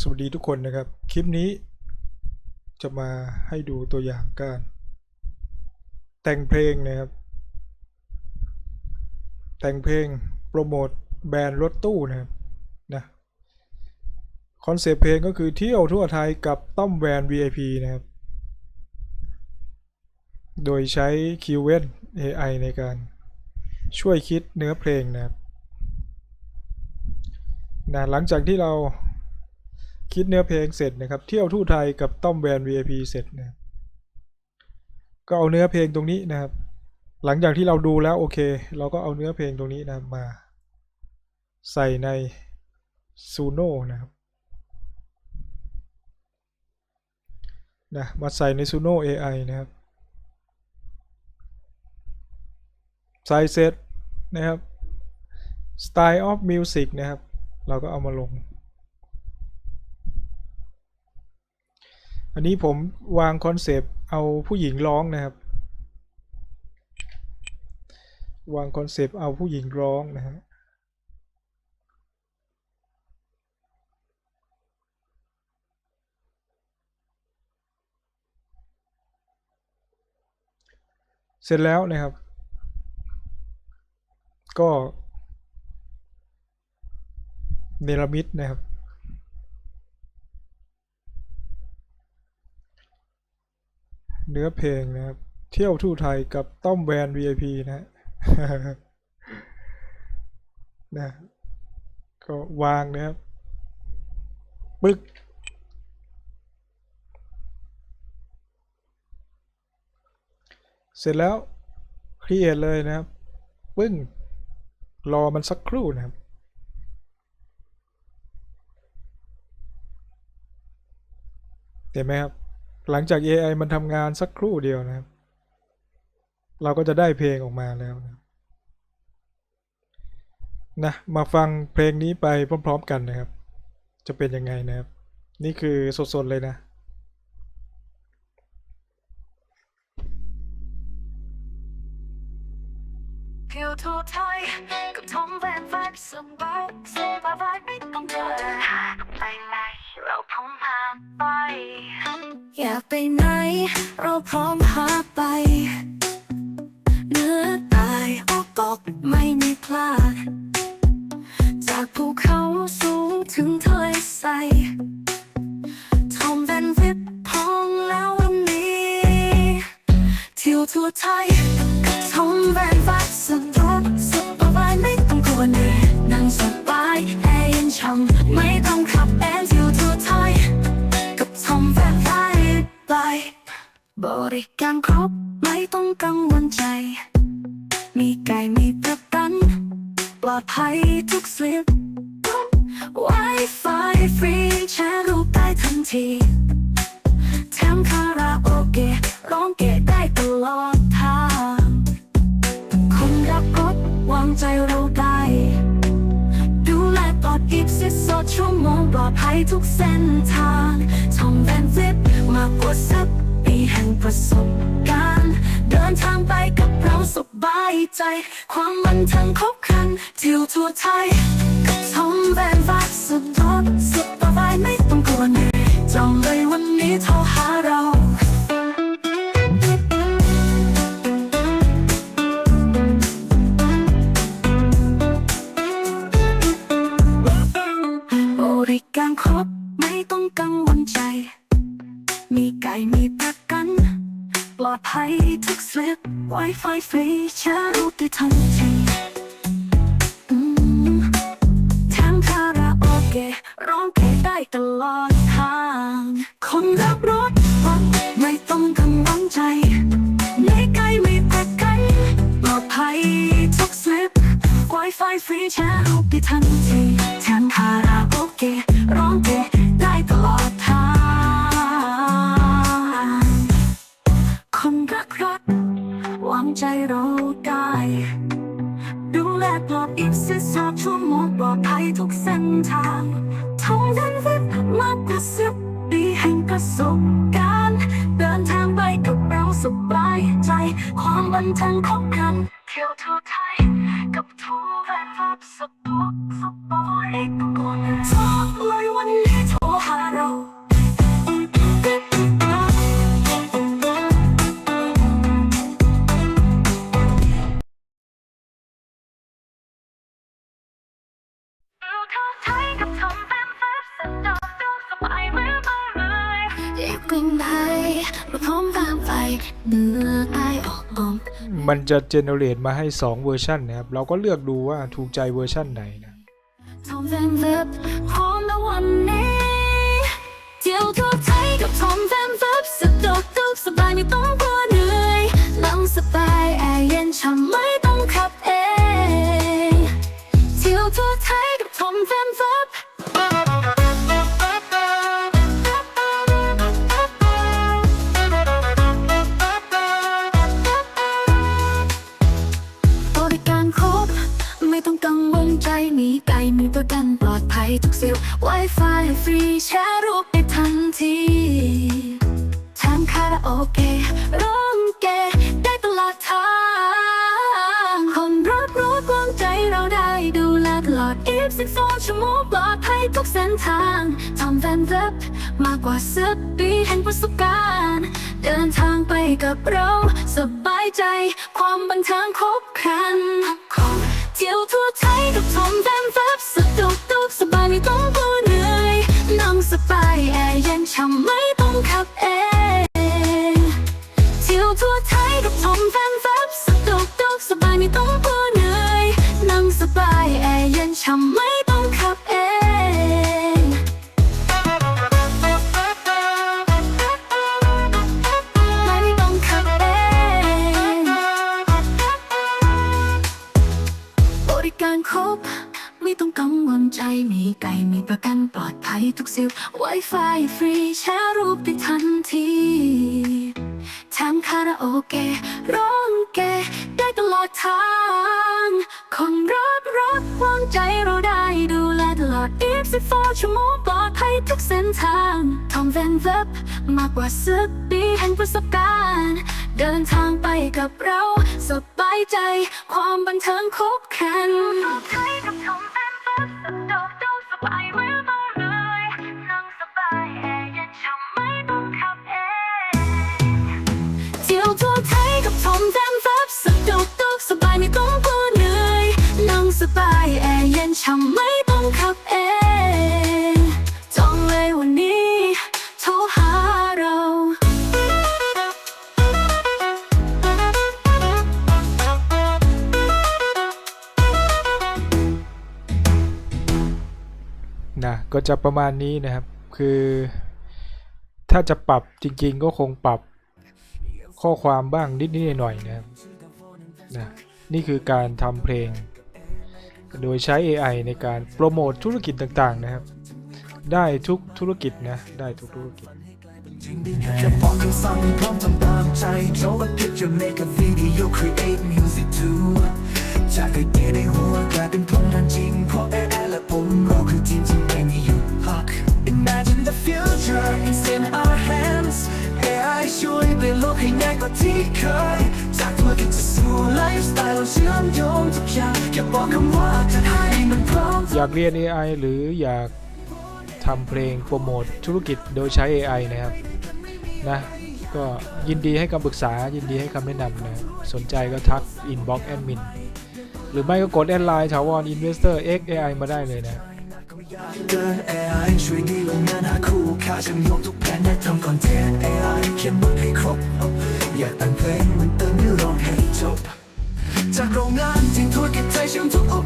สวัสดีทุกคนนะครับ คลิปนี้จะมาให้ดูตัวอย่างการ แต่งเพลงนะครับ แต่งเพลงโปรโมทแบรนด์รถตู้นะครับนะคอนเซปต์เพลงก็คือเที่ยวทั่วไทยกับต้อมแวน VIP นะครับ โดยใช้ q w e n AI ในการช่วยคิดเนื้อเพลงนะครับนะหลังจากที่เรา คิดเนื้อเพลงเสร็จนะครับ เที่ยวทั่วไทยกับต้อมแวน VIP เสร็จนะก็เอาเนื้อเพลงตรงนี้นะครับ หลังจากที่เราดูแล้วโอเค เราก็เอาเนื้อเพลงตรงนี้นะมา ใส่ใน Suno นะครับนะมาใส่ใน Suno AI นะครับ ใส่เสร็จนะครับ Style of Music นะครับ เราก็เอามาลง อันนี้ผมวางคอนเซปต์เอาผู้หญิงร้องนะครับ วางคอนเซปต์เอาผู้หญิงร้องนะฮะเสร็จแล้วนะครับ ก็เนรมิตนะครับ เนื้อเพลงนะครับ เที่ยวทู่ไทยกับต้อมแวน VIP นะฮะนะก็วางนะครับปึ๊กเสร็จแล้วครีเอทเลยนะครับปึ้ง รอมันสักครู่นะครับ เห็นไหมครับ หลังจาก AI มันทำงานสักครู่เดียวนะครับ เราก็จะได้เพลงออกมาแล้วนะนะมาฟังเพลงนี้ไปพร้อม ๆ กันนะครับ จะเป็นยังไงนะครับ นี่คือสดๆเลยนะ เที่ยวทั่วไทยกับทอมแวนไวบ์สบายสบายไม่ต้องเดินไปไหนเราพร้อมพาไป อยากไปไหน เราพร้อมพาไป เนื้อตายออกตกไม่มีพลาด จากภูเขาสูงถึงทะเลใสทอมแวนวิบพอมแล้ววันนี้เที่ยวทั่วไทยกับทอมแวนฟัด บริการครบไม่ต้องกังวลใจ มีไก่มีประกันปลอดภัยทุกสลิป Wi-Fi ฟรีแชร์รูปได้ทันทีแถมคาราโอเกะร้องเกะได้ตลอดทางคนรักรถวางใจเราได้ ดูแลปลอดอีกสิบสอดชั่วโมงปลอดภัยทุกเส้นทางทอมแวนฟิปมากกว่าสิบ แห่งประสบการณ์ เดินทางไปกับเราสบายใจ ความบันเทิงครบครันเที่ยวทั่วไทยกับทอมแวนฟัดสุดรถสุดสบายไม่ต้องกลัวเหนื่อยจองเลยวันนี้โทรหาเราบริการครบไม่ต้องกังวลใจ มีไก่มีประกันป ลอดภัยทุกสลิป Wi-Fi ฟรีแชร์รูปได้ทันทีอืมแถมคาราโอเกะร้องเพลงได้ตลอดทาง คนรักรถไม่ต้องกังวลใจไม่ไกลไม่ประกันปลอดภัยทุกสลิป Wi-Fi ฟรีแชร์รูปได้ทันที รักวางใจเราได้ ดูแลปลอดอีกสิบสามชั่วโมงปลอดภัยทุกเส้นทางท่องดันวิบมากกว่าสิบปีแห่งประสบการณ์ เดินทางไปกับเราสบายใจ ความบันเทิงของกันเที่ยวทั่วไทย กับทัวร์แฟนฟับสปอร์ตสปอร์ตเอกกอนทอกเลยวันนี้โทรหาเรา ไปไหนเราพร้อมตามไปเหนือใต้ออกออมมันจะเจเนเรตมาให้ 2 เวอร์ชันนะครับ เราก็เลือกดูว่าถูกใจเวอร์ชันไหนนะทอมแฟนเฟิบพร้อมแล้ววันนี้เที่ยวทั่วไทยกับทอมแฟนเฟิบสะดวกทุกสบายไม่ต้องกลัวเหนื่อยนั่งสบายแอร์เย็นช่ำไหม ทีทางคาราโอเกะร้องเกะได้ตลอดทาง คนรักรถวางใจเราได้ดูแลตลอด24ชั่วโมงปลอดภัยทุกเส้นทางทำแฟนเว็บมากกว่าสิบปีแห่งประสบการณ์ เดินทางไปกับเรา สบายใจ ความบันเทิงครบครันำไม่ต้องขับเองเที่ยวทั่วไทยกับทอมแฟนเว็บสะดวกตุกสบายไม่ต้องกลัวเหนื่อย นั่งสบายแอร์เย็นช่ำไม่ต้องขับเองไม่ต้องขับเองบริการครบ ไม่ต้องกังวลใจ มีไก่มีประกันปลอดภัยทุกสิว Wi-Fi ฟรีแชร์รูปได้ทันทีทางคาราโอเกะร้องเกะได้ตลอดทาง คนรักรถวางใจเราได้ดูแลตลอด 24 ชั่วโมงปลอดภัยทุกเส้นทางทอมแฟนเว็บมากกว่าสิบปีแห่งประสบการณ์ เดินทางไปกับเรา สบายใจ ความบันเทิงครบครัน ร์เย็นช่ำไม่ต้องขับเองจองเลยวันนี้โทรหาเรา นะก็จะประมาณนี้นะครับ คือถ้าจะปรับจริงๆก็คงปรับข้อความบ้างนิดๆหน่อยๆนะครับนะนี่คือการทำเพลง โดยใช้ AI ในการโปรโมทธุรกิจต่างๆนะครับ ได้ทุกธุรกิจนะ ได้ทุกธุรกิจจะบอกคำสั่งพร้อมทำตามใจ Draw a picture make a video create music too จากไอเดียในหัวกลายเป็นผลงานจริงเพราะ AI และผมเราคือทีมที่ไม่มีหยุดพัก Imagine the future is in our hands AI ช่วยเปลี่ยนโลกให้ง่ายกว่าที่เคย บอกคำว่าจะให้มันพร้อมอยากเรียน AI หรืออยากทำเพลงโปรโมทธุรกิจโดยใช้ AI นะครับนะก็ยินดีให้คำปรึกษายินดีให้คำแนะนำนะสนใจก็ทัก inbox admin หรือไม่ก็กดแอดไลน์ถาวร investor x AI มาได้เลยนะเดิน AI ช่วยดีลงงานหาคู่ค่าฉันยกทุกแผนและทำคอนเทนต์ AI เขียนบทให้ครบ อยากแต่งเพลงมันเติมเนื้อร้องให้จบ จากโรงงานที่ธุรกิจไทยเชื่อมทุก